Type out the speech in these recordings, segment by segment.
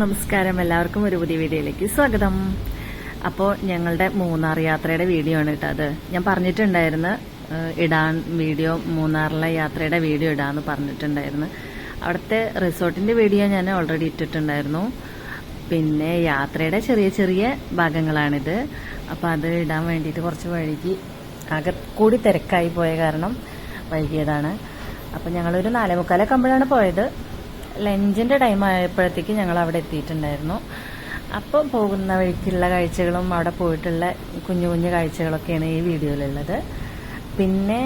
നമസ്കാരം. എല്ലാവർക്കും ഒരു പുതിയ വീഡിയോയിലേക്ക് സ്വാഗതം. അപ്പോൾ ഞങ്ങളുടെ മൂന്നാർ യാത്രയുടെ വീഡിയോ ആണ് കേട്ടോ അത്. ഞാൻ പറഞ്ഞിട്ടുണ്ടായിരുന്നു ഇടാൻ വീഡിയോ മൂന്നാറിലെ യാത്രയുടെ വീഡിയോ ഇടാന്ന് പറഞ്ഞിട്ടുണ്ടായിരുന്നു. അവിടുത്തെ റിസോർട്ടിന്റെ വീഡിയോ ഞാൻ ഓൾറെഡി ഇട്ടിട്ടുണ്ടായിരുന്നു. പിന്നെ യാത്രയുടെ ചെറിയ ചെറിയ ഭാഗങ്ങളാണിത്. അപ്പോൾ അത് ഇടാൻ വേണ്ടിയിട്ട് കുറച്ച് വഴുകി ആകെ കൂടി തിരക്കായി പോയ കാരണം വൈകിയതാണ്. അപ്പം ഞങ്ങളൊരു നാലേ മുക്കാലൊക്കെ ആകുമ്പോഴാണ് പോയത്. ലഞ്ചിന്റെ ടൈം ആയപ്പോഴത്തേക്ക് ഞങ്ങൾ അവിടെ എത്തിയിട്ടുണ്ടായിരുന്നു. അപ്പോൾ പോകുന്ന വഴിക്കുള്ള കാഴ്ചകളും അവിടെ പോയിട്ടുള്ള കുഞ്ഞു കുഞ്ഞു കാഴ്ചകളൊക്കെയാണ് ഈ വീഡിയോയിലുള്ളത്. പിന്നെ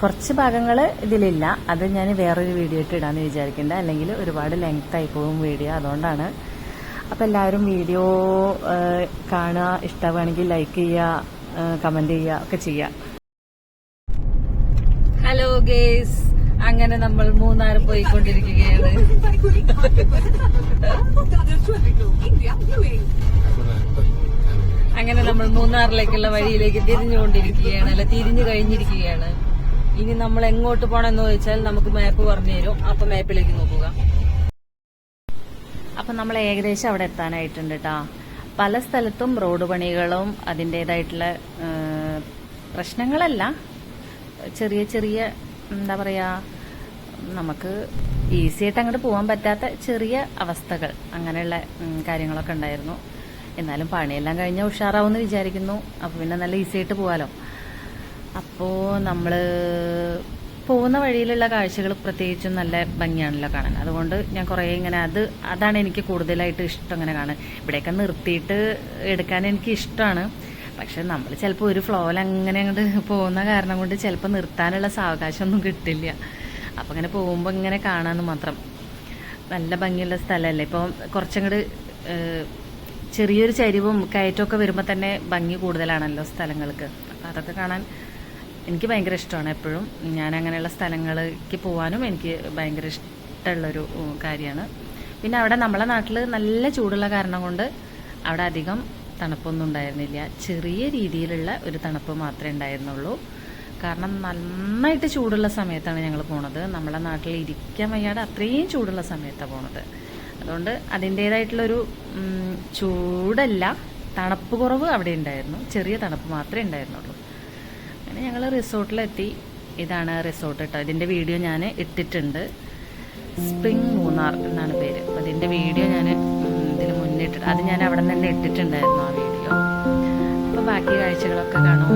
കുറച്ച് ഭാഗങ്ങൾ ഇതിലില്ല. അത് ഞാൻ വേറൊരു വീഡിയോ ഇട്ട് ഇടാന്ന് വിചാരിക്കേണ്ട. അല്ലെങ്കിൽ ഒരുപാട് ലെങ്ത് ആയി പോകും വീഡിയോ അതുകൊണ്ടാണ്. അപ്പോൾ എല്ലാവരും വീഡിയോ കാണുക. ഇഷ്ടമാണെങ്കിൽ ലൈക്ക് ചെയ്യുക കമന്റ് ചെയ്യുക ഒക്കെ ചെയ്യുക. ഹലോ ഗേസ് അങ്ങനെ നമ്മൾ മൂന്നാർ പോയിക്കൊണ്ടിരിക്കുകയാണ്. അങ്ങനെ നമ്മൾ മൂന്നാറിലേക്കുള്ള വഴിയിലേക്ക് തിരിഞ്ഞുകൊണ്ടിരിക്കുകയാണ് അല്ല തിരിഞ്ഞു കഴിഞ്ഞിരിക്കുകയാണ്. ഇനി നമ്മൾ എങ്ങോട്ട് പോണെന്ന് ചോദിച്ചാൽ നമുക്ക് മാപ്പ് പറഞ്ഞു തരും. അപ്പൊ മാപ്പിലേക്ക് നോക്കുക. അപ്പൊ നമ്മൾ ഏകദേശം അവിടെ എത്താനായിട്ടുണ്ട് കേട്ടോ പല സ്ഥലത്തും റോഡ് പണികളും അതിന്റെതായിട്ടുള്ള പ്രശ്നങ്ങളല്ല. ചെറിയ ചെറിയ എന്താ പറയാ നമുക്ക് ഈസി ആയിട്ട് അങ്ങോട്ട് പോകാൻ പറ്റാത്ത ചെറിയ അവസ്ഥകൾ അങ്ങനെയുള്ള കാര്യങ്ങളൊക്കെ ഉണ്ടായിരുന്നു. എന്നാലും പണിയെല്ലാം കഴിഞ്ഞാൽ ഉഷാറാവുമെന്ന് വിചാരിക്കുന്നു. അപ്പോൾ പിന്നെ നല്ല ഈസി ആയിട്ട് പോകാലോ അപ്പോൾ നമ്മൾ പോകുന്ന വഴിയിലുള്ള കാഴ്ചകൾ പ്രത്യേകിച്ചും നല്ല ഭംഗിയാണല്ലോ കാണാൻ. അതുകൊണ്ട് ഞാൻ കുറേ ഇങ്ങനെ അത് അതാണ് എനിക്ക് കൂടുതലായിട്ട് ഇഷ്ടം ഇങ്ങനെ കാണാൻ. ഇവിടെയൊക്കെ നിർത്തിയിട്ട് എടുക്കാൻ എനിക്ക് ഇഷ്ടമാണ്. പക്ഷെ നമ്മൾ ചിലപ്പോൾ ഒരു ഫ്ലോയിൽ അങ്ങനെ അങ്ങോട്ട് പോകുന്ന കാരണം കൊണ്ട് ചിലപ്പോൾ നിർത്താനുള്ള സാവകാശമൊന്നും കിട്ടില്ല. അപ്പം അങ്ങനെ പോകുമ്പോൾ ഇങ്ങനെ കാണാമെന്ന് മാത്രം. നല്ല ഭംഗിയുള്ള സ്ഥലമല്ലേ ഇപ്പം കുറച്ചങ്ങോട്ട് ചെറിയൊരു ചരിവും കയറ്റമൊക്കെ വരുമ്പോൾ തന്നെ ഭംഗി കൂടുതലാണല്ലോ സ്ഥലങ്ങൾക്ക്. അപ്പം അതൊക്കെ കാണാൻ എനിക്ക് ഭയങ്കര ഇഷ്ടമാണ് എപ്പോഴും. ഞാൻ അങ്ങനെയുള്ള സ്ഥലങ്ങൾക്ക് പോകാനും എനിക്ക് ഭയങ്കര ഇഷ്ടമുള്ളൊരു കാര്യമാണ്. പിന്നെ അവിടെ നമ്മളെ നാട്ടിൽ നല്ല ചൂടുള്ള കാരണം കൊണ്ട് അവിടെ അധികം തണുപ്പൊന്നും ഉണ്ടായിരുന്നില്ല. ചെറിയ രീതിയിലുള്ള ഒരു തണുപ്പ് മാത്രമേ ഉണ്ടായിരുന്നുള്ളൂ. കാരണം നന്നായിട്ട് ചൂടുള്ള സമയത്താണ് ഞങ്ങൾ പോണത്. നമ്മളെ നാട്ടിൽ ഇരിക്കാൻ വയ്യാതെ അത്രയും ചൂടുള്ള സമയത്താണ് പോണത്. അതുകൊണ്ട് അതിന്റേതായിട്ടുള്ളൊരു ചൂടല്ല തണുപ്പ് കുറവ് അവിടെ ഉണ്ടായിരുന്നു. ചെറിയ തണുപ്പ് മാത്രമേ ഉണ്ടായിരുന്നുള്ളൂ. അങ്ങനെ ഞങ്ങൾ റിസോർട്ടിലെത്തി. ഇതാണ് റിസോർട്ട് കേട്ടോ. ഇതിന്റെ വീഡിയോ ഞാൻ ഇട്ടിട്ടുണ്ട്. സ്പ്രിംഗ് മൂന്നാർ എന്നാണ് പേര്. അതിന്റെ വീഡിയോ ഞാൻ ഇതിൽ മുന്നിട്ടിട്ട് അത് ഞാൻ അവിടെ നിന്ന് തന്നെ ഇട്ടിട്ടുണ്ടായിരുന്നു ആ വീഡിയോ. അപ്പോൾ ബാക്കി കാഴ്ചകളൊക്കെ കാണും.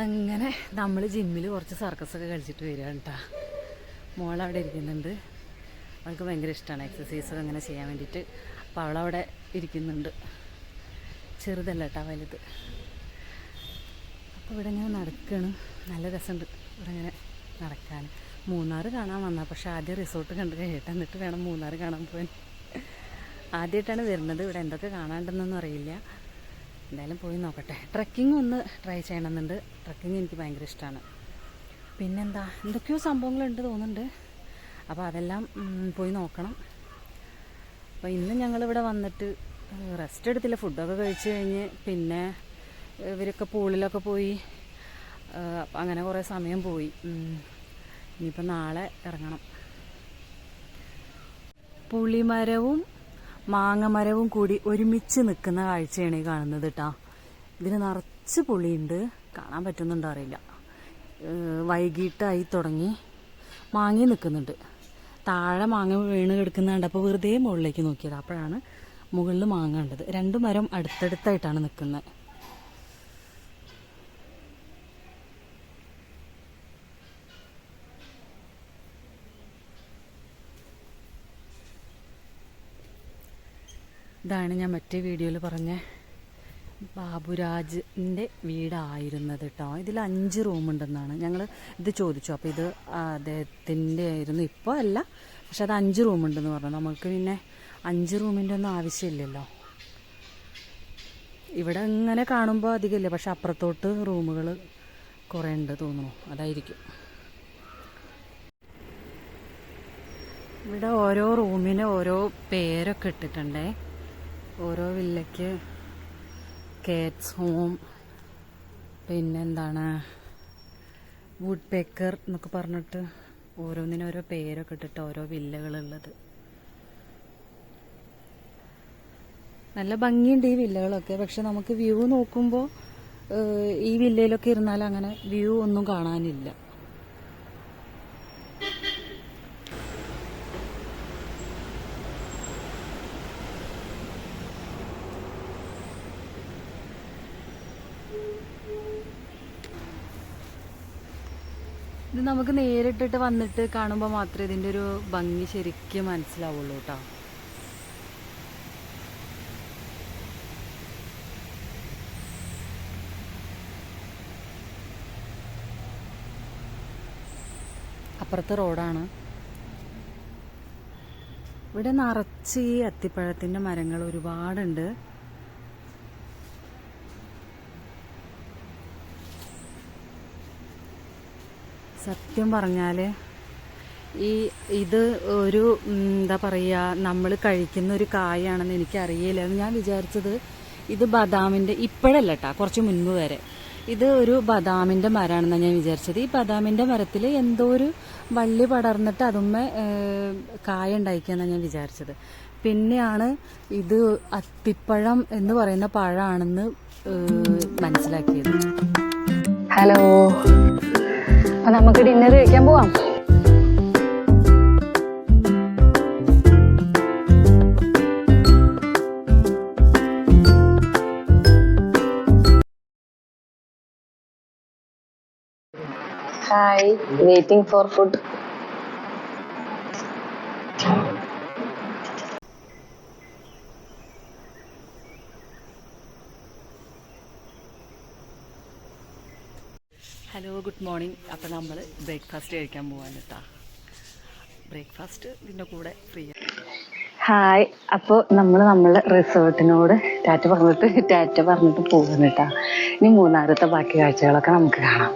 അങ്ങനെ നമ്മൾ ജിമ്മിൽ കുറച്ച് സർക്കസൊക്കെ കളിച്ചിട്ട് വരികയാണ് കേട്ടോ മോളവിടെ ഇരിക്കുന്നുണ്ട്. അവൾക്ക് ഭയങ്കര ഇഷ്ടമാണ് എക്സസൈസൊക്കെ അങ്ങനെ ചെയ്യാൻ വേണ്ടിയിട്ട്. അപ്പോൾ അവളവിടെ ഇരിക്കുന്നുണ്ട്. ചെറുതല്ല കേട്ടോ വലുത്. അപ്പോൾ ഇവിടെ ഇങ്ങനെ നടക്കുകയാണ് നല്ല രസമുണ്ട് ഇവിടെ ഇങ്ങനെ നടക്കാൻ മൂന്നാർ കാണാൻ വന്നാൽ പക്ഷെ ആദ്യം റിസോർട്ട് കണ്ട് കഴിയട്ടെ എന്നിട്ട് വേണം മൂന്നാർ കാണാൻ പോകാൻ. ആദ്യമായിട്ടാണ് വരുന്നത്. ഇവിടെ എന്തൊക്കെ കാണാണ്ടെന്നൊന്നും അറിയില്ല. എന്തായാലും പോയി നോക്കട്ടെ. ട്രക്കിംഗ് ഒന്ന് ട്രൈ ചെയ്യണമെന്നുണ്ട്. ട്രക്കിംഗ് എനിക്ക് ഭയങ്കര ഇഷ്ടമാണ് പിന്നെന്താ? എന്തൊക്കെയോ സംഭവങ്ങളുണ്ട് തോന്നുന്നുണ്ട്. അപ്പോൾ അതെല്ലാം പോയി നോക്കണം. അപ്പോൾ ഇന്ന് ഞങ്ങളിവിടെ വന്നിട്ട് റെസ്റ്റ് എടുത്തില്ല. ഫുഡൊക്കെ കഴിച്ച് കഴിഞ്ഞ് പിന്നെ ഇവരൊക്കെ പൂളിലൊക്കെ പോയി അങ്ങനെ കുറേ സമയം പോയി. ഇനിയിപ്പോൾ നാളെ ഇറങ്ങണം. പുളിമരവും മാങ്ങമരവും കൂടി ഒരുമിച്ച് നിൽക്കുന്ന കാഴ്ചയാണ് ഈ കാണുന്നത് കേട്ടോ ഇതിന് നിറച്ച് പുളിയുണ്ട്. കാണാൻ പറ്റുന്നുണ്ടോ അറിയില്ല. വൈകിട്ടായി തുടങ്ങി മാങ്ങി നിൽക്കുന്നുണ്ട്. താഴെ മാങ്ങ വീണ് കിടക്കുന്നുണ്ട് അപ്പോൾ വെറുതെ മുകളിലേക്ക് നോക്കിയത്. അപ്പോഴാണ് മുകളിൽ മാങ്ങ കണ്ടത്. രണ്ട് മരം അടുത്തടുത്തായിട്ടാണ് നിൽക്കുന്നത്. ഇതാണ് ഞാൻ മറ്റേ വീഡിയോയിൽ പറഞ്ഞ ബാബുരാജിന്റെ വീടായിരുന്നത് കേട്ടോ ഇതിൽ അഞ്ച് റൂമുണ്ടെന്നാണ് ഞങ്ങൾ ഇത് ചോദിച്ചു. അപ്പോൾ ഇത് അദ്ദേഹത്തിന്റെ ആയിരുന്നു. ഇപ്പോൾ അല്ല. പക്ഷെ അത് അഞ്ച് റൂമുണ്ടെന്ന് പറഞ്ഞു. നമുക്ക് പിന്നെ അഞ്ച് റൂമിന്റെ ഒന്നും ആവശ്യമില്ലല്ലോ. ഇവിടെ ഇങ്ങനെ കാണുമ്പോൾ അധികമില്ല. പക്ഷെ അപ്പുറത്തോട്ട് റൂമുകൾ കുറേ ഉണ്ട് തോന്നുന്നു. അതായിരിക്കും. ഇവിടെ ഓരോ റൂമിന് ഓരോ പേരൊക്കെ ഇട്ടിട്ടുണ്ടേ. ഓരോ വില്ലയ്ക്ക് കേറ്റ്സ് ഹോം പിന്നെന്താണ്? വുഡ് പേക്കർ എന്നൊക്കെ പറഞ്ഞിട്ട് ഓരോന്നിനും ഓരോ പേരൊക്കെ ഇട്ടിട്ട് ഓരോ വില്ലകളുള്ളത്. നല്ല ഭംഗിയുണ്ട് ഈ വില്ലകളൊക്കെ. പക്ഷെ നമുക്ക് വ്യൂ നോക്കുമ്പോൾ ഈ വില്ലയിലൊക്കെ ഇരുന്നാൽ അങ്ങനെ വ്യൂ ഒന്നും കാണാനില്ല. നമുക്ക് നേരിട്ടിട്ട് വന്നിട്ട് കാണുമ്പോൾ മാത്രമേ ഇതിന്റെ ഒരു ഭംഗി ശരിക്കും മനസ്സിലാവുള്ളൂ കേട്ടോ അപ്പുറത്തെ റോഡാണ്. ഇവിടെ നിറച്ച് ഈ അത്തിപ്പഴത്തിന്റെ മരങ്ങൾ ഒരുപാടുണ്ട്. സത്യം പറഞ്ഞാൽ ഈ ഇത് ഒരു എന്താ പറയുക നമ്മൾ കഴിക്കുന്ന ഒരു കായാണെന്ന് എനിക്കറിയില്ല. ഞാൻ വിചാരിച്ചത് ഇത് ബദാമിന്റെ ഇപ്പോഴല്ല കേട്ടോ കുറച്ച് മുൻപ് വരെ. ഇത് ഒരു ബദാമിന്റെ മരമാണെന്നാണ് ഞാൻ വിചാരിച്ചത്. ഈ ബദാമിന്റെ മരത്തിൽ എന്തോ ഒരു വള്ളി പടർന്നിട്ട് അതുമ്മേ കായ ഉണ്ടായിക്കാന്നാണ് ഞാൻ വിചാരിച്ചത്. പിന്നെയാണ് ഇത് അത്തിപ്പഴം എന്ന് പറയുന്ന പഴമാണെന്ന് മനസ്സിലാക്കിയത്. ഹലോ. നമുക്ക് ഡിന്നർ കഴിക്കാൻ പോവാം. Hi waiting for food hello good morning അപ്പം നമ്മൾ ബ്രേക്ക്ഫാസ്റ്റ് കഴിക്കാൻ പോകാൻ കേട്ടോ ബ്രേക്ക്ഫാസ്റ്റ് ഇതിന്റെ കൂടെ ഫ്രീ ഹായ് അപ്പോൾ നമ്മൾ നമ്മളെ റിസോർട്ടിനോട് ടാറ്റ പറഞ്ഞിട്ട് ടാറ്റ പറഞ്ഞിട്ട് പോകുന്നു കേട്ടോ ഇനി മൂന്നാറത്തെ ബാക്കി കാഴ്ചകളൊക്കെ നമുക്ക് കാണാം.